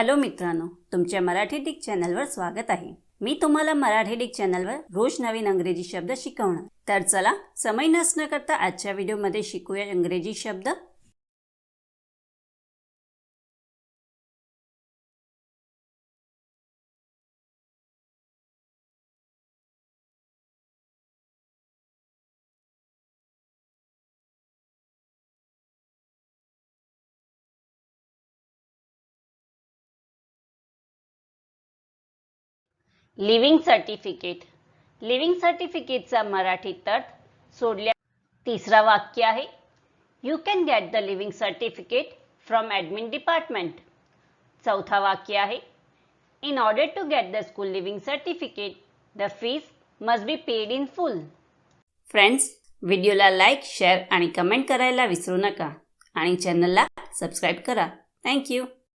Hello मित्रांनो तुमच्या Marathi Dick चॅनलवर स्वागत आहे. मी तुम्हाला मराठी डिक चॅनलवर रोज नवीन अंग्रेजी शब्द शिकवणार. तर चला समय नसण्याकरता आजच्या व्हिडिओमध्ये शिकूया इंग्रजी शब्द. Leaving certificate. लिव्हिंग सर्टिफिकेटचा मराठी अर्थ सोडल्या. तिसरा वाक्य आहे. You can get the leaving certificate from admin department चौथा वाक्य आहे. In order to get the school leaving certificate the fees must be paid in full friends व्हिडिओला लाईक शेअर आणि कमेंट करायला विसरू नका. आणि चॅनलला सबस्क्राईब करा. थँक्यू